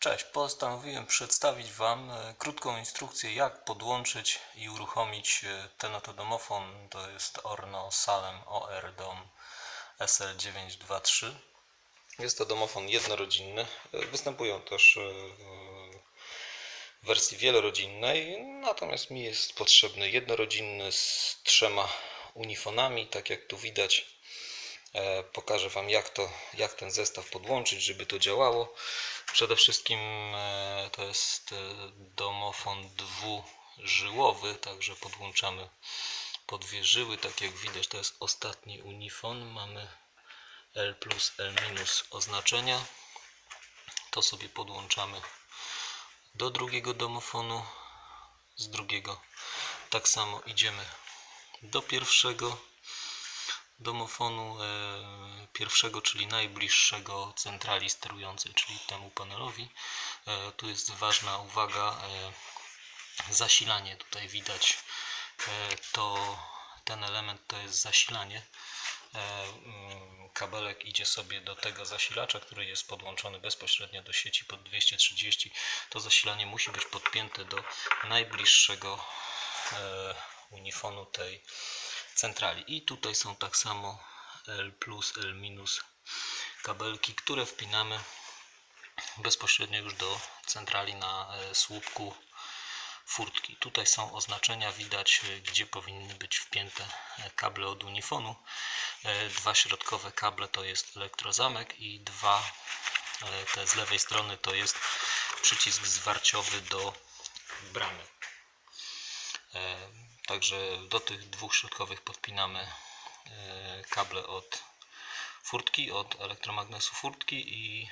Cześć, postanowiłem przedstawić Wam e, krótką instrukcję jak podłączyć i uruchomić e, ten oto domofon. To jest Orno Salem OR Dom SL923. Jest to domofon jednorodzinny. E, Występują też w wersji wielorodzinnej, natomiast mi jest potrzebny jednorodzinny z trzema unifonami, tak jak tu widać. E, Pokażę Wam jak, to, jak ten zestaw podłączyć, żeby to działało. Przede wszystkim e, to jest e, domofon dwużyłowy, także podłączamy po dwie żyły. Tak jak widać to jest ostatni unifon. Mamy L plus, L minus oznaczenia. To sobie podłączamy do drugiego domofonu. Z drugiego tak samo idziemy do pierwszego domofonu e, pierwszego, czyli najbliższego centrali sterującej, czyli temu panelowi. E, tu jest ważna uwaga, e, zasilanie tutaj widać to ten element to jest zasilanie. Mm, kabelek idzie sobie do tego zasilacza, który jest podłączony bezpośrednio do sieci pod 230. To zasilanie musi być podpięte do najbliższego unifonu tej centrali. I tutaj są tak samo L plus, L minus kabelki, które wpinamy bezpośrednio już do centrali na e, słupku furtki. Tutaj są oznaczenia, widać e, gdzie powinny być wpięte e, kable od unifonu. Dwa środkowe kable to jest elektrozamek i dwa te z lewej strony to jest przycisk zwarciowy do bramy. Także do tych dwóch środkowych podpinamy e, kable od furtki, od elektromagnesu furtki i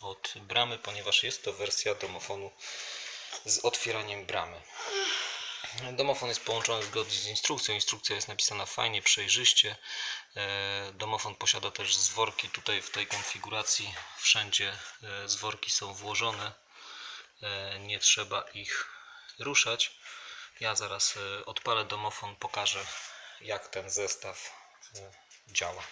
od bramy, ponieważ jest to wersja domofonu z otwieraniem bramy. Domofon jest połączony zgodnie z instrukcją. Instrukcja jest napisana fajnie, przejrzyście. E, Domofon posiada też zworki. Tutaj w tej konfiguracji wszędzie e, zworki są włożone. Nie trzeba ich ruszać. Ja zaraz e, odpalę domofon, pokażę jak ten zestaw e, działa.